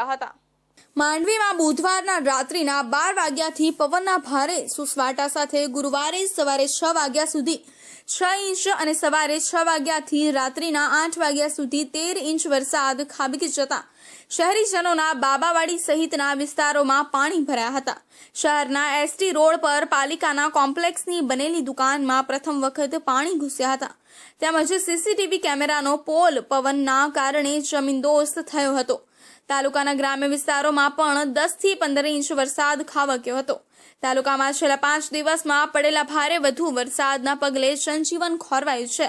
આવ્યા હતા. માંડવીમાં બુધવારના રાત્રિના બાર વાગ્યાથી પવનના ભારે સુસવાટા સાથે ગુરુવારે સવારે છ વાગ્યા સુધી છ ઇંચ અને સવારે છ વાગ્યાથી રાત્રિના આઠ વાગ્યા સુધી તેર ઇંચ વરસાદ ખાબકી જતા શહેરીજનોના બાબાવાડી સહિતના વિસ્તારોમાં પાણી ભરાયા હતા. શહેરના એસટી રોડ પર પાલિકાના કોમ્પ્લેક્સની બનેલી દુકાનમાં પ્રથમ વખત પાણી ઘૂસ્યા હતા. તેમજ સીસીટીવી કેમેરાનો પોલ પવનના કારણે જમીનદોસ્ત થયો હતો. તાલુકાના ગ્રામ્ય વિસ્તારોમાં પણ દસથી પંદર ઇંચ વરસાદ ખાબક્યો હતો. તાલુકામાં છેલ્લા પાંચ દિવસમાં પડેલા ભારે વધુ વરસાદના પગલે જનજીવન ખોરવાયું છે.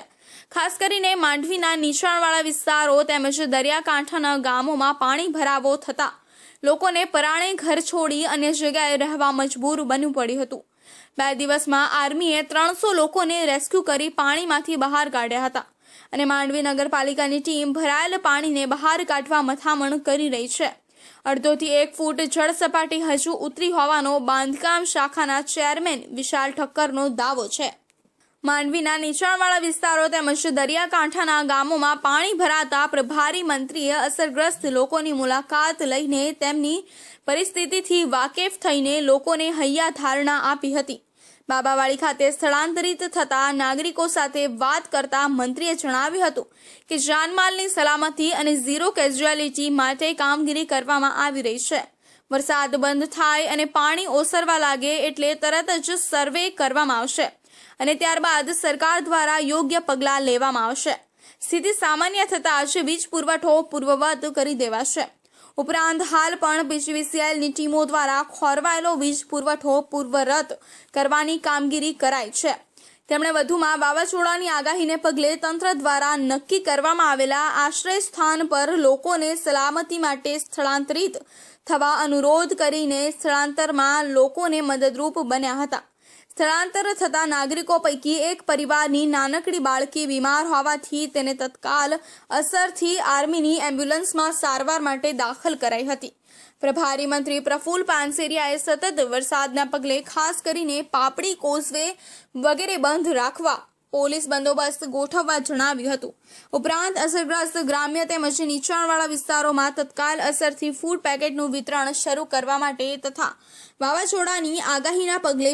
ખાસ કરીને માંડવીના નીચાણવાળા વિસ્તારો તેમજ દરિયાકાંઠાના ગામોમાં પાણી ભરાવો થતા લોકોને પરાણે ઘર છોડી અન્ય જગ્યાએ રહેવા મજબૂર બનવું પડ્યું હતું. બે દિવસમાં આર્મીએ ત્રણસો લોકોને રેસ્ક્યુ કરી પાણીમાંથી બહાર કાઢ્યા હતા અને માંડવી નગરપાલિકાની ટીમ ભરાયેલ પાણીને બહાર કાઢવા મથામણ કરી રહી છે. અડધોથી એક ફૂટ જળ સપાટી હજુ ઉતરી હોવાનો બાંધકામ શાખાના ચેરમેન વિશાલ ઠક્કરનો દાવો છે. માંડવીના નીચાણવાળા વિસ્તારો તેમજ દરિયાકાંઠાના ગામોમાં પાણી ભરાતા પ્રભારી મંત્રીએ અસરગ્રસ્ત લોકોની મુલાકાત લઈને તેમની પરિસ્થિતિથી વાકેફ થઈને લોકોને હૈયા ધારણા આપી હતી. બાબાવાડી ખાતે સ્થળાંતરિત થતા નાગરિકો સાથે વાત કરતા મંત્રીએ જણાવ્યું હતું કે જાનમાલની સલામતી અને ઝીરો કેઝ્યુઆલિટી માટે કામગીરી કરવામાં આવી રહી છે. વરસાદ બંધ થાય અને પાણી ઓસરવા લાગે એટલે તરત જ સર્વે કરવામાં આવશે. અને ત્યારબાદ સરકાર દ્વારા યોગ્ય પગલાં લેવામાં આવશે. સ્થિતિ સામાન્ય થતાં આજે વીજ પુરવઠો પૂર્વવત કરી દેવાશે. ઉપરાંત હાલ પણ પીજીવીસીએલની ટીમો દ્વારા ખોરવાયેલો વીજ પુરવઠો પૂર્વરત કરવાની કામગીરી કરાઈ છે. તેમણે વધુમાં વાવાઝોડાની આગાહીને પગલે તંત્ર દ્વારા નક્કી કરવામાં આવેલા આશ્રય સ્થાન પર લોકોને સલામતી માટે સ્થળાંતરિત થવા અનુરોધ કરીને સ્થળાંતરમાં લોકોને મદદરૂપ બન્યા હતા. સ્થળાંતર થતા નાગરિકો પૈકી એક પરિવારની નાનકડી બાળકી બીમાર હોવાથી તેને તત્કાલ અસરથી આર્મીની એમ્બ્યુલન્સમાં સારવાર માટે દાખલ કરાઈ હતી. પ્રભારી મંત્રી પ્રફુલ પાનસેરિયાએ સતત વરસાદના પગલે ખાસ કરીને પાપડી કોઝવે વગેરે બંધ રાખવા પોલીસ બંદોબસ્ત ગોઠવવા જણાવ્યું હતું. ઉપરાંત અસરગ્રસ્ત ગ્રામ્ય તેમજ નીચાણવાળા વિસ્તારોમાં તત્કાલ અસરથી ફૂડ પેકેટનું વિતરણ શરૂ કરવા માટે તથા વાવાઝોડાની આગાહીના પગલે